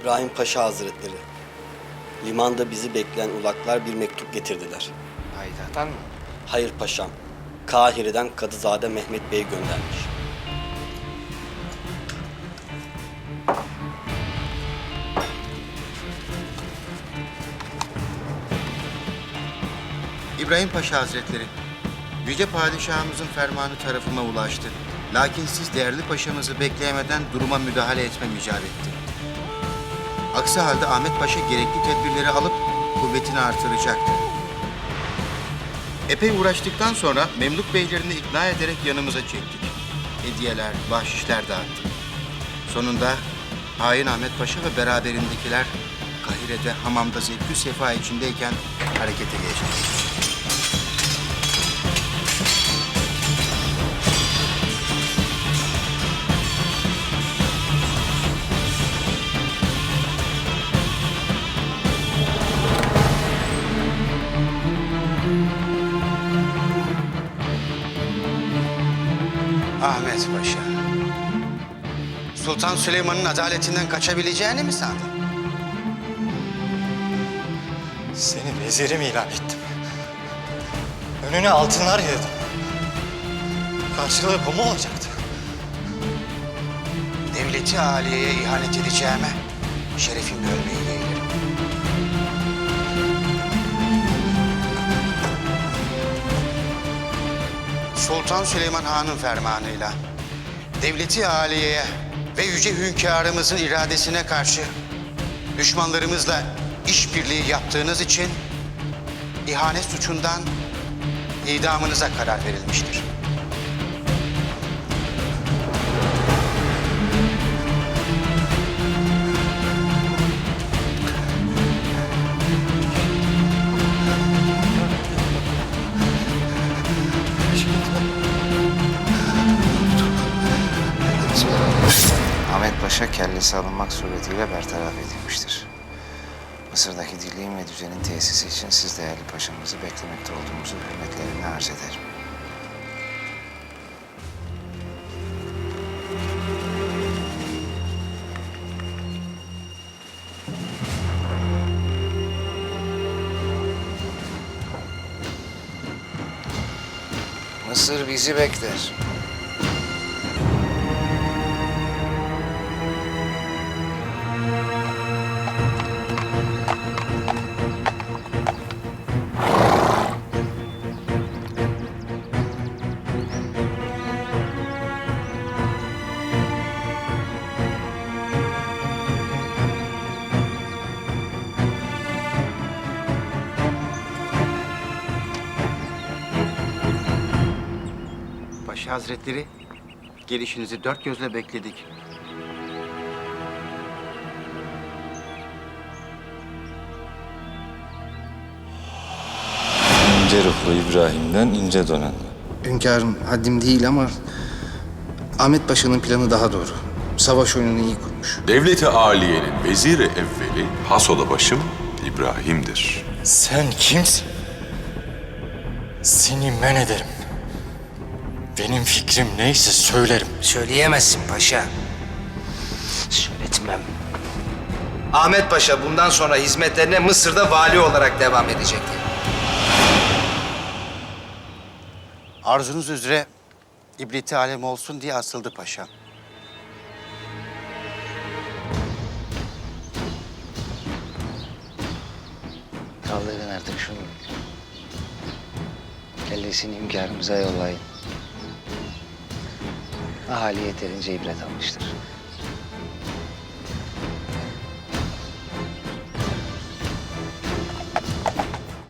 İbrahim Paşa Hazretleri. Limanda bizi bekleyen ulaklar bir mektup getirdiler. Haydar'dan mı? Hayır paşam. Kahire'den Kadızade Mehmet Bey göndermiş. İbrahim Paşa Hazretleri, Yüce Padişahımızın fermanı tarafıma ulaştı. Lakin siz değerli paşamızı bekleyemeden duruma müdahale etmem icap etti. Aksi halde Ahmet Paşa gerekli tedbirleri alıp kuvvetini artıracaktı. Epey uğraştıktan sonra Memluk beylerini ikna ederek yanımıza çektik. Hediyeler, bahşişler dağıttık. Sonunda hain Ahmet Paşa ve beraberindekiler Kahire'de hamamda zevkü sefa içindeyken harekete geçti. Ahmet Paşa. Sultan Süleyman'ın adaletinden kaçabileceğini mi sandın? Seni vezirim ilan ettim. Önüne altınlar yığdım. Karşılığı bu mu olacaktı? Devleti aliyeye ihanet edeceğime şerefimle ölmeyi yeğlerim. Sultan Süleyman Han'ın fermanıyla devleti aliyeye ve yüce hünkârımızın iradesine karşı düşmanlarımızla işbirliği yaptığınız için ihanet suçundan idamınıza karar verilmiştir. Ahmet Paşa kellesi alınmak suretiyle bertaraf edilmiştir. Mısır'daki dirliğin ve düzenin tesisi için siz değerli paşamızı beklemekte olduğumuzu hürmetlerimle arz ederim. Mısır bizi bekler. Paşa Hazretleri, gelişinizi dört gözle bekledik. İnce ruhlu İbrahim'den ince dönen. Hünkârım haddim değil ama Ahmet Paşa'nın planı daha doğru. Savaş oyununu iyi kurmuş. Devleti Aliye'nin veziri evveli Hasoda başım İbrahim'dir. Sen kimsin? Seni men ederim. Benim fikrim neyse söylerim. Söyleyemezsin paşa. Söyletmem. Ahmet Paşa bundan sonra hizmetlerine Mısır'da vali olarak devam edecektir. Arzunuz üzere ibreti alem olsun diye asıldı paşam. Kaldırın artık şunu. Kellesini hünkârımıza yollayın. Ahali yeterince ibret almıştır.